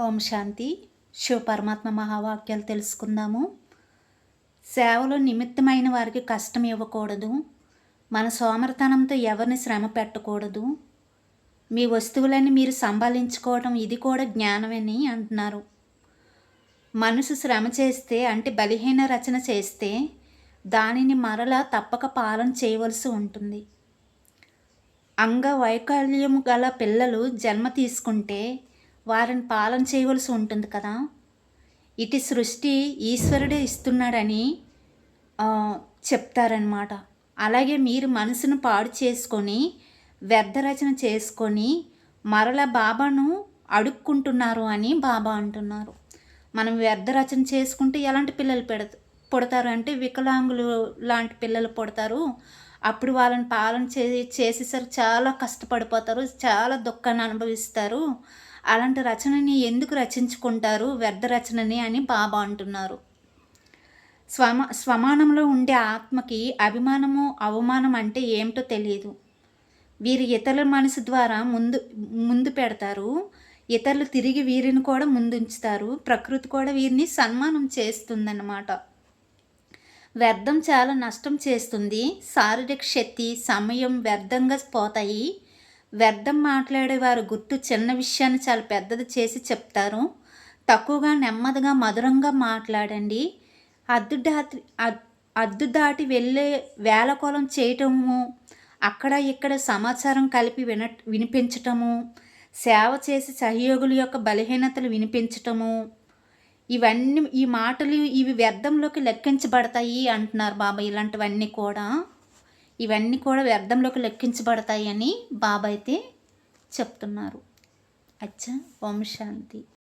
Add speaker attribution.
Speaker 1: ఓం శాంతి. శివ పరమాత్మ మహావాక్యాలు తెలుసుకుందాము. సేవలో నిమిత్తమైన వారికి కష్టం ఇవ్వకూడదు. మన సోమరతనంతో ఎవరిని శ్రమ పెట్టకూడదు. మీ వస్తువులన్నీ మీరు సంభాలించుకోవడం ఇది కూడా జ్ఞానమని అంటున్నారు. మనసు శ్రమ చేస్తే అంటే బలహీన రచన చేస్తే దానిని మరలా తప్పక పాలన చేయవలసి ఉంటుంది. అంగవైకల్యం గల పిల్లలు జన్మ తీసుకుంటే వారిని పాలన చేయవలసి ఉంటుంది కదా. ఇటు సృష్టి ఈశ్వరుడే ఇస్తున్నాడని చెప్తారనమాట అలాగే మీరు మనసును పాడు చేసుకొని వ్యర్థరచన చేసుకొని మరల బాబాను అడుక్కుంటున్నారు అని బాబా అంటున్నారు. మనం వ్యర్థరచన చేసుకుంటే ఎలాంటి పిల్లలు పెడ పుడతారు? అంటే వికలాంగులు లాంటి పిల్లలు పుడతారు. అప్పుడు వాళ్ళని పాలన చే చేసేసరికి చాలా కష్టపడిపోతారు చాలా దుఃఖాన్ని అనుభవిస్తారు. అలాంటి రచనని ఎందుకు రచించుకుంటారు? వ్యర్థ రచనని అని బాబా అంటున్నారు. స్వమ స్వమానంలో ఉండే ఆత్మకి అభిమానము అవమానం అంటే ఏమిటో తెలియదు. వీరు ఇతరుల మనసు ద్వారా ముందు ముందు పెడతారు. ఇతరులు తిరిగి వీరిని కూడా ముందుంచుతారు. ప్రకృతి కూడా వీరిని సన్మానం చేస్తుందన్నమాట. వ్యర్థం చాలా నష్టం చేస్తుంది. శారీరక శక్తి సమయం వ్యర్థంగా పోతాయి. వ్యర్థం మాట్లాడేవారు గుర్తు చిన్న విషయాన్ని చాలా పెద్దది చేసి చెప్తారు. తక్కువగా నెమ్మదిగా మధురంగా మాట్లాడండి. అద్దు దాటి అద్దు దాటి వెళ్ళే వేలకోలం చేయటము అక్కడ ఇక్కడ సమాచారం కలిపి విన వినిపించటము సేవ చేసి సహయోగుల యొక్క బలహీనతలు వినిపించటము ఇవన్నీ ఈ మాటలు ఇవి వ్యర్థంలోకి లెక్కించబడతాయి అంటున్నారు బాబా ఇలాంటివన్నీ కూడా. ఇవన్నీ కూడా వ్యర్థంలోకి లెక్కించబడతాయి అని బాబా అయితే చెప్తున్నారు. అచ్చా ఓం శాంతి.